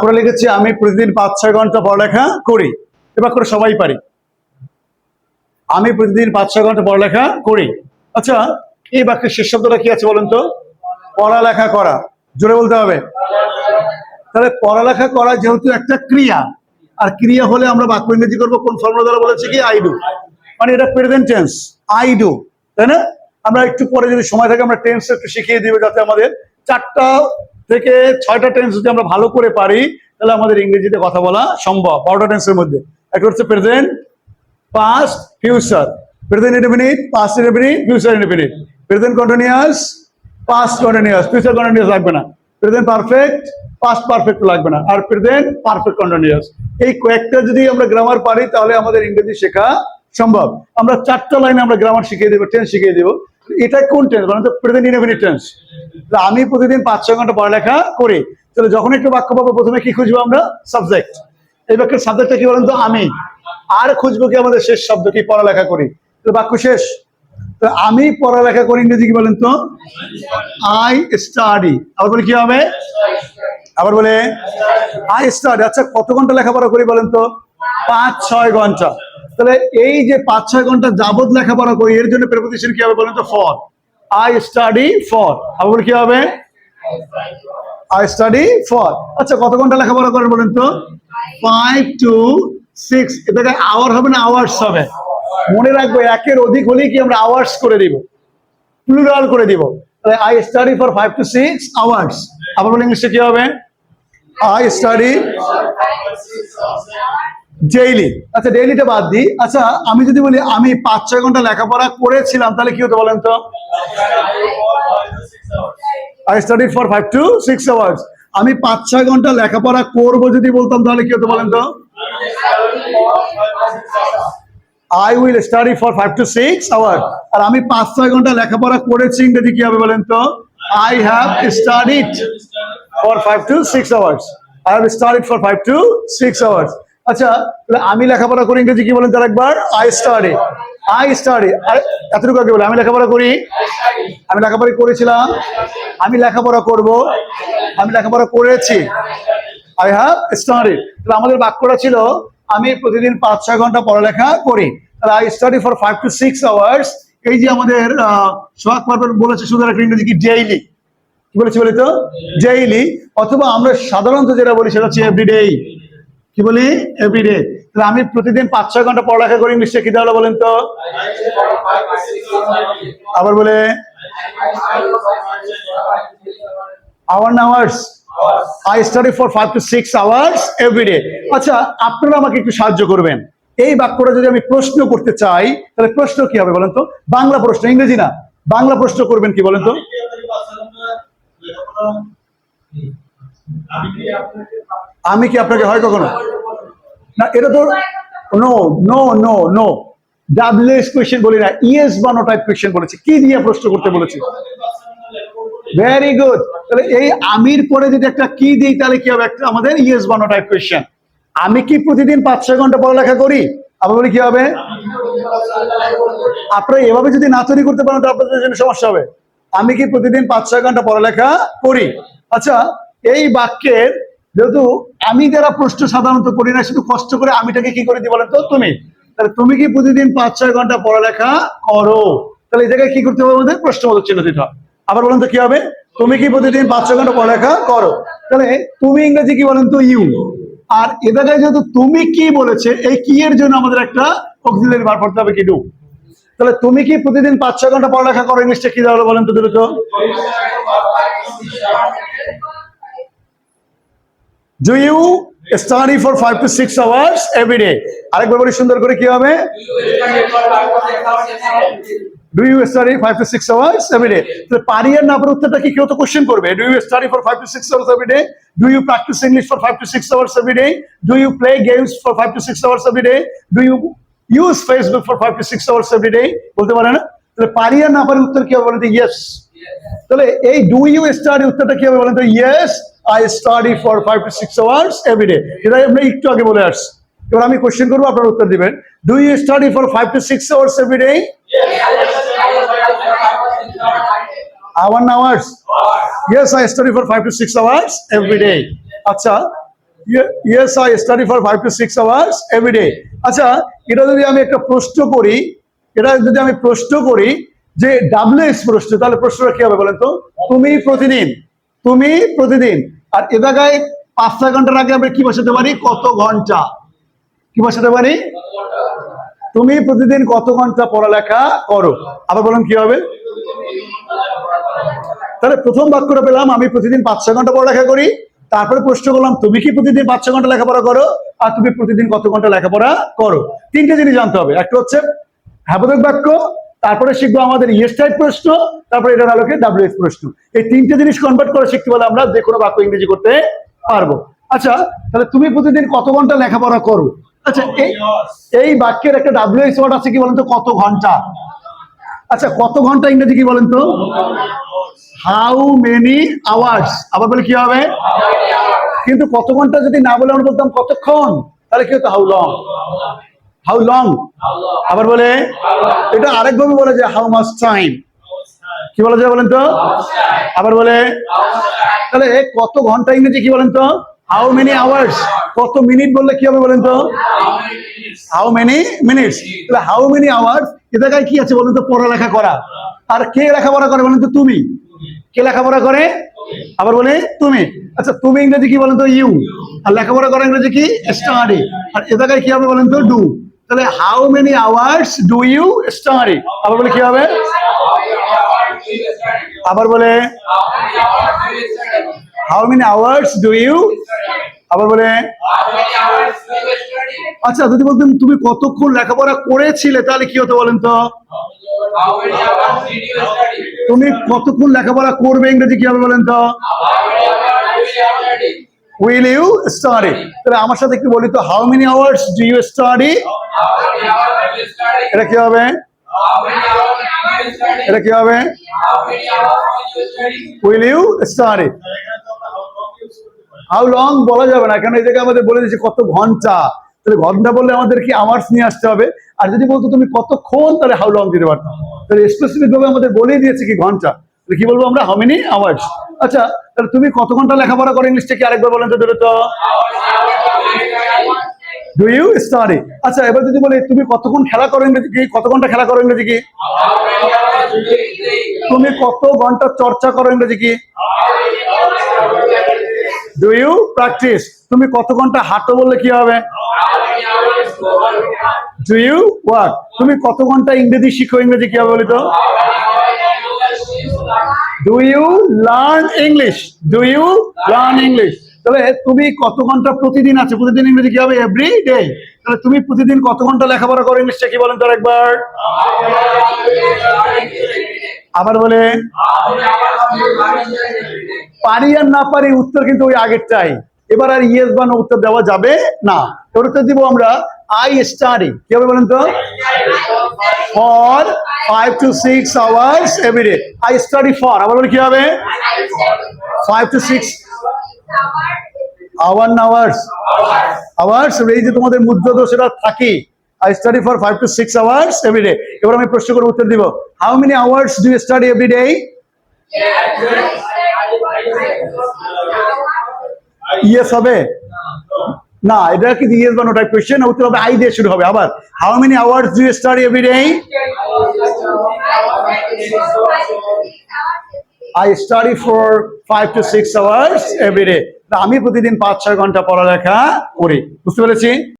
করে লিখেছি, আমি প্রতিদিন পাঁচ, ছয় ঘণ্টা পড়ালেখা করি। এবার করে সবাই পারি। আমি প্রতিদিন পাঁচ, ছয় ঘণ্টা পড়ালেখা করি। আচ্ছা এই বাক্যের শেষ শব্দটা কি আছে বলুন তো? পড়ালেখা করা। জোরে বলতে হবে। তাহলে পড়ালেখা করা যেহেতু একটা ক্রিয়া, আর ক্রিয়া হলে আমরা বাক্য ইংরেজি করব, কোন ফর্মুলা দ্বারা বলেছি কি? আই ডু মানে এটা প্রেজেন্ট টেন্স আই ডু তাই না? আমরা একটু পরে যদি সময় থাকে, আমরা টেন্স একটু শিখিয়ে দিব, যাতে আমাদের চারটা থেকে ছয়টা টেন্স যদি আমরা ভালো করে পারি, তাহলে আমাদের ইংরেজিতে কথা বলা সম্ভব। বারোটা টেন্সের মধ্যে। একটা হচ্ছে present past future present independent past independent future independent present continuous past continuous future continuous লাগবে না। প্রেজেন্ট পারফেক্ট পাস্ট পারফেক্ট লাগবে না। আর প্রেজেন্ট পারফেক্ট কন্টিনিউয়াস এই কয়েকটা যদি আমরা গ্রামার পারি, তাহলে আমাদের ইংরেজি শেখা সম্ভব। আমরা চারটা লাইনে আমরা গ্রামার শিখিয়ে দেবো টেন্স শিখিয়ে দেবো। এটা কোন টেন্স বলেন তো প্রেজেন্ট ইনডেফিনিট টেন্স আমি প্রতিদিন পাঁচ, ছয় ঘণ্টা পড়ালেখা করি। তাহলে যখন একটু বাক্য পাবো প্রথমে কি খুঁজবো আমরা? সাবজেক্ট এই বাক্যের সাবজেক্টটা কি বলেন তো? আমি। আর খুঁজবো কি আমাদের শেষ শব্দ? কি পড়ালেখা করি? তো বাক্য শেষ। তো আমি পড়ালেখা করি ইংরেজি কি বলেন তো? আই স্টাডি আবার বলে কি হবে? আবার বলে আই স্টাডি আচ্ছা কত ঘণ্টা লেখাপড়া করি বলেন তো? পাঁচ, ছয় ঘণ্টা। তাহলে এই যে পাঁচ, ছয় ঘণ্টা যাবত লেখাপড়া করি, এর জন্য প্রেপোজিশন কি হবে বলেন তো? ফর আই স্টাডি ফর আবার কি হবে? আই স্টাডি ফর আচ্ছা কত ঘণ্টা লেখাপড়া করেন বলেন তো? ফাইভ টু সিক্স এটাকে আওয়ার হবে না আওয়ার্স হবে। মনে রাখব, একের অধিক হলেই কি আমরা আওয়ার্স করে দিব। প্লুরাল করে দিব। তাহলে I study for five two six hours আবার বলে ইংলিশে কি হবে? আই স্টাডি ডেইলি আচ্ছা ডেইলিটা বাদ দিই। আচ্ছা আমি যদি বলি, আমি পাঁচ, ছয় ঘণ্টা লেখাপড়া করেছিলাম, তাহলে কি হতে বলেন তো? I study for five two six hours আমি পাঁচ, ছয় ঘণ্টা লেখাপড়া করব যদি বলতাম, তাহলে কি হতে বলেন তো? I will study for five two six hour আর আমি পাঁচ, ছয় ঘণ্টা লেখাপড়া করেছি, ইংরেজি কি হবে বলেন তো? I have studied for five two six hours I have studied for five two six hours আচ্ছা তাহলে আমি লেখাপড়া করি ইংরেজি কি বলেন তার একবার? আই স্টাডি আই স্টাডি এতটুকু আগে বলে, আমি লেখাপড়া করি? আমি লেখাপড়া করেছিলাম। আমি লেখাপড়া করব। আমি লেখাপড়া করেছি। আই হ্যাভ স্টাডিড তাহলে আমাদের বাক্যটা ছিল, আমি প্রতিদিন পাঁচ, ছয় ঘণ্টা পড়ালেখা করি। তাহলে I study for five two six hours এই যে আমাদের সোহাগ পারবেন বলেছে, শুধু একটা ইংরেজি কি? ডেইলি কি বলেছি বলি তো ডেইলি অথবা আমরা সাধারণত যেটা বলি, সেটা হচ্ছে এভরিডে কি বলি? এভরিডে তাহলে আমি প্রতিদিন পাঁচ, ছয় ঘণ্টা পড়ালেখা করি ইংলিশে কি তাহলে বলেন তো? আবার বলে hour hours I study for five two six hours every day আচ্ছা আপনারা আমাকে একটু সাহায্য করবেন। এই বাক্যটা যদি আমি প্রশ্ন করতে চাই, তাহলে প্রশ্ন কি হবে বলেন তো? বাংলা প্রশ্ন, ইংরেজি না? বাংলা প্রশ্ন করবেন কি বলেন তো? আমি কি আপনাকে হয় কখনো? না, এটা তো no no no no WS question বলি না ইএস বা নো টাইপ কোয়েশ্চেন বলেছি। কি দিয়ে প্রশ্ন করতে বলেছি? ভেরি গুড তাহলে এই আমির পরে যদি একটা কি দিই, তাহলে কি হবে? একটা আমাদের ইয়েস বানো টাইপ কোয়েশ্চেন আমি কি প্রতিদিন পাঁচ, ছয় ঘণ্টা পড়ালেখা করি? আবার বলি কি হবে? আপনারা এভাবে যদি না তৈরি করতে পারেন তো আপনাদের জন্য সমস্যা হবে। আমি কি প্রতিদিন পাঁচ, ছয় ঘণ্টা পড়ালেখা করি? আচ্ছা এই বাক্যের যেহেতু আমি যারা প্রশ্ন সাধারণত করি না, শুধু কষ্ট করে আমিটাকে কি করে দিই বলেন তো? তুমি। তাহলে তুমি কি প্রতিদিন পাঁচ, ছয় ঘণ্টা পড়ালেখা করো? তাহলে এই জায়গায় কি করতে হবে আমাদের? প্রশ্নবোধক চিহ্ন দিতে হবে। আবার বলেন তো কি হবে? তুমি কি প্রতিদিন পাঁচ, ছয় ঘণ্টা পড়ালেখা করো? তাহলে তুমি ইংরেজি কি বলেন তো? ইউ। আর এ জায়গায় যেহেতু তুমি কি বলেছে, এই কি এর জন্য আমাদের একটা অক্সিলারি বার করতে হবে কি? ডু। তাহলে তুমি কি প্রতিদিন পাঁচ, ছয় ঘণ্টা পড়ালেখা করো? ইংলিশটা কি তাহলে বলেন তো দ্রুত? Do you study for five two six hours every day আরেকবার বলি, সুন্দর করে কি হবে? Do you study five two six hours every day তাহলে পারি আর না পারি উত্তরটা কি? কেউ তো কোশ্চেন করবে। Do you study for five two six hours every day you practice English for five two six hours every day you play games for five two six hours every day you use Facebook for five two six hours every day বলতে পারে না? তাহলে পারি আর না পারি উত্তর কি হবে বলেন তো? ইয়েস তাহলে এই ডু ইউ স্টাডি উত্তরটা কি হবে বলেন তো? Yes I study for five two six hours every day এটাই আমরা একটু আগে বলে আসছি। এবার আমি কোশ্চেন করব, আপনার উত্তর দিবেন। Do you study for five two six hours every day hour hours yes I study for five two six hours every day আচ্ছা yes I study for five two six hours every day আচ্ছা এটা যদি আমি একটা প্রশ্ন করি, এটা যদি আমি প্রশ্ন করি যে ডাব্লিউএস প্রশ্ন, তাহলে প্রশ্নটা কি হবে বলেন তো? তুমি প্রতিদিন তুমি প্রতিদিন আর এ জায়গায় পাঁচ, ছয় ঘণ্টার আগে আমরা কি বসাতে পারি? কত ঘণ্টা? কি বসাতে পারি? তুমি প্রতিদিন কত ঘণ্টা পড়ালেখা করো? আবার বলুন কি হবে? তাহলে প্রথম বাক্যটা পেলাম, আমি প্রতিদিন পাঁচ, ছয় ঘণ্টা পড়ালেখা করি। তারপরে প্রশ্ন করলাম, তুমি কি প্রতিদিন পাঁচ, ছয় ঘণ্টা লেখাপড়া করো? আর তুমি প্রতিদিন কত ঘণ্টা লেখাপড়া করো? তিনটে জিনিস জানতে হবে। একটা হচ্ছে হ্যাবোধক বাক্য তারপরে শিখব আমাদের ইয়েস টাইপ প্রশ্ন তারপরে এটার আলোকে ডাব্লিউএস প্রশ্ন। এই তিনটে জিনিস কনভার্ট করে শিখতে পারলে আমরা যে কোনো বাক্য ইংরেজি করতে পারব। আচ্ছা তাহলে তুমি প্রতিদিন কত ঘণ্টা লেখাপড়া করো? আচ্ছা এই এই বাক্যের একটা ডাব্লিউএস ওয়ার্ড আছে কি বলেন তো? কত ঘণ্টা? আচ্ছা কত ঘণ্টা ইংরেজি কি বলেন তো? হাউ মেনি আওয়ার্স আবার বলে কি হবে? কিন্তু কত ঘণ্টা যদি না বলে আমরা বলতাম কতক্ষণ? তাহলে কি হতো? হাউ লং হাউ লং আবার বলে এটা আরেকভাবে বলে যে হাউ মাস টাইম কি বলা যায় বলেন তো? আবার বলে তাহলে কত ঘণ্টা ইংরেজি কি বলেন তো? হাউ মেনি আওয়ার্স কত মিনিট বললে কি হবে বলেন তো? হাউ মেনি মিনিটস তাহলে হাউ মেনি আওয়ার্স এ জায়গায় কি আছে বলেন তো? পড়ালেখা করা। আর কে লেখাপড়া করে বলেন তো? তুমি। কে লেখাপড়া করে? আবার বলে তুমি। আচ্ছা তুমি ইংরেজি কি বলেন তো? ইউ আর লেখাপড়া করে ইংরেজি কি? স্টাডি আর এ জায়গায় কি হবে বলেন তো? ডু তাহলে how many hours do you study আবার বলে কি হবে? আবার বলে how many hours do you আবার বলে আচ্ছা যদি বলতেন তুমি কতক্ষণ লেখাপড়া করেছিলে, তাহলে কি হতো বলেন তো? তুমি কতক্ষণ লেখাপড়া করবে ইংরেজি কি হবে বলেন তো? উইল ইউ স্টাডি তাহলে আমার সাথে একটু বলি তো how many hours do you study এটা কি হবে? এটা কি হবে? Will you study how long বলা যাবে না, কেন এই জায়গায় আমাদের বলে দিয়েছে কত ঘণ্টা? তাহলে ঘণ্টা বললে আমাদের কি আওয়ার্স নিয়ে আসতে হবে? আর যদি বলতো তুমি কতক্ষণ, তাহলে হাউ লং দিতে পারতাম? তাহলে স্পেসিফিক ভাবে আমাদের বলেই দিয়েছে কি ঘণ্টা। কি বলব আমরা? হাউ মেনি আওয়ার্স আচ্ছা তাহলে তুমি কত ঘণ্টা লেখাপড়া করো ইংলিশটা কি আরেকবার বলেন তো তো। ডু ইউ স্টাডি আচ্ছা এবার যদি বলি, তুমি কতক্ষণ খেলা করো ইংরেজি কি? কত ঘণ্টা খেলা করো ইংরেজি কি? তুমি কত ঘণ্টা চর্চা করো ইংরেজি কি? ডু ইউ প্র্যাকটিস তুমি কত ঘণ্টা হাঁটো বললে কি হবে? ডু ইউ ওয়ার্ক তুমি কত ঘণ্টা ইংরেজি শিখো ইংরেজি কি হবে বলি তো? Do you learn English do you learn English তাহলে তুমি কত ঘণ্টা প্রতিদিন আছে? প্রতিদিন ইংরেজি কি হবে? এভরি ডে তাহলে তুমি প্রতিদিন কত ঘণ্টা লেখাপড়া করো ইংলিশটা কি বলেন তো একবার আবার বলে পারি আর না পারি উত্তর কিন্তু ওই আগেরটাই। এবার আর ইয়েস বা উত্তর দেওয়া যাবে না। এবার উত্তর দিব আমরা আই স্টাডি কি হবে বলেন তো? For five two six hours every day I study for. আবার কি হবে? Five two six hour hours? Hours এই যে তোমাদের মুদ্রা তো সেটা থাকে। I study for five two six hours every day এবার আমি প্রশ্ন করে উত্তর দিব। How many hours do you study every day? Yes হবে? না, এটা কি ইয়েস বা নো কোয়েশ্চেন উত্তর হবে আই দিয়ে শুরু হবে। আবার how many hours do study every day I study for five two six hours every day আমি প্রতিদিন পাঁচ ছয় ঘণ্টা পড়ালেখা করি। বুঝতে পেরেছি?